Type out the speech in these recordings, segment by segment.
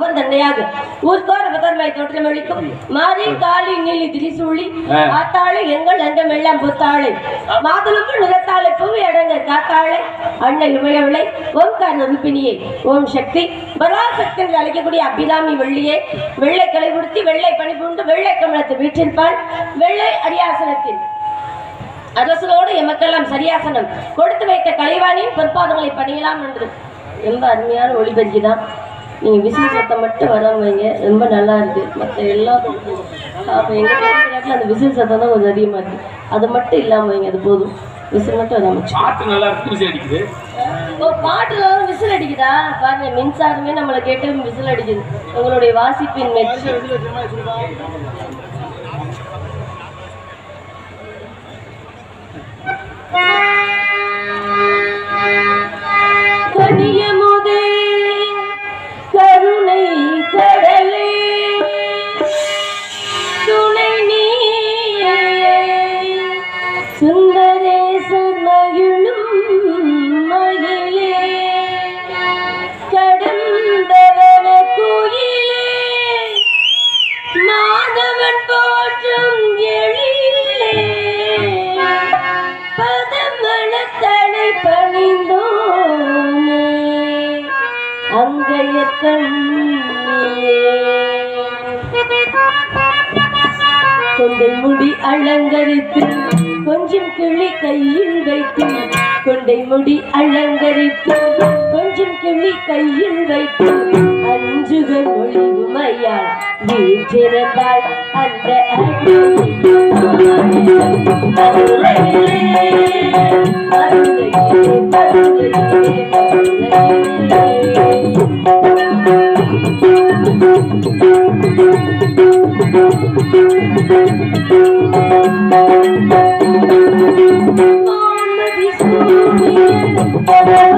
அவர் ஊர்கோர் அவதர்மாய் தோற்றம் அளிக்கும் மாறி காளி நீலி திரிசூழி ஆ. ஆத்தாளை எங்கள் அண்டம் எல்லாம் புத்தாளை. மாதுளம்பு நிறத்தாளை புவி அடங்க காத்தாளை அன்னை இமயவிளை ஓம்கார் உறுப்பினியே ஓம் சக்தி. பராசக்தி என்று அழைக்கக்கூடிய அபிராமி வெள்ளியே வெள்ளை கலைபுடுத்தி வெள்ளை பணிபுண்டு வெள்ளை கமலத்து வீற்றிருப்பாள். வெள்ளை அரியாசனத்தில் அரசனோடு எமக்கெல்லாம் சரியாசனம். கொடுத்து வைத்த கலைவாணியின் பொற்பாதங்களை பணியலாம் என்று ரொம்ப அருமையான ஒளிபெருக்கி தான் நீங்கள் விசில் சத்தம் மட்டும் வராம வைங்க. ரொம்ப நல்லா இருக்கு. மற்ற எல்லாம் அப்போ எங்கள் நேரத்தில் அந்த விசில் சத்தம் தான் கொஞ்சம் அதிகமாக இருக்கு. அது மட்டும் இல்லாமல் வைங்க அது போதும். விசில் மட்டும் வராம பாட்டு நல்லா பூசி அடிக்குது. ஓ பாட்டுல விசில் அடிக்குதா? பாருங்க மின்சாரமே நம்மளை கேட்டு விசில் அடிக்குது. உங்களுடைய வாசிப்பின் மெச்சு. சுந்தரேசர் மகிழும் மகிழே கடந்தவன குயிலே. மாதவன் போற்றும் எழிலே. பதமன பதமணத்தடை பணிந்தோமே அங்கைய கொண்டை முடி அலங்கரித்து கொஞ்சம் கிளி கையில் வைத்து கொண்டை முடி அலங்கரித்து கொஞ்சம் கிளி கையில் வைத்து அஞ்சுக மொழி உமையால் வீற்றிருந்தாள் அந்த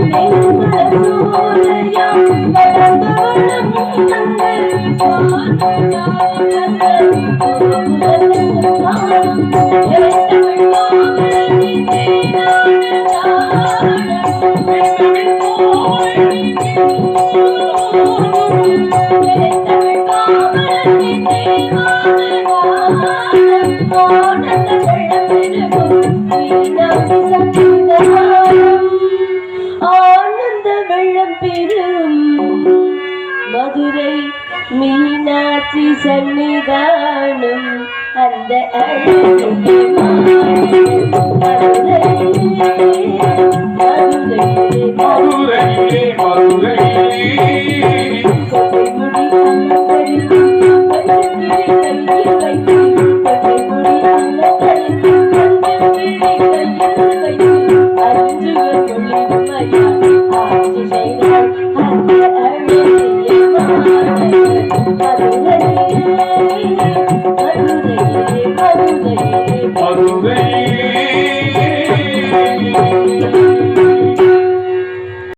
ஆனந்த வெள்ளம் பெரும் மதுரை மீனாட்சி சன்னிதானம் அந்த அழகிய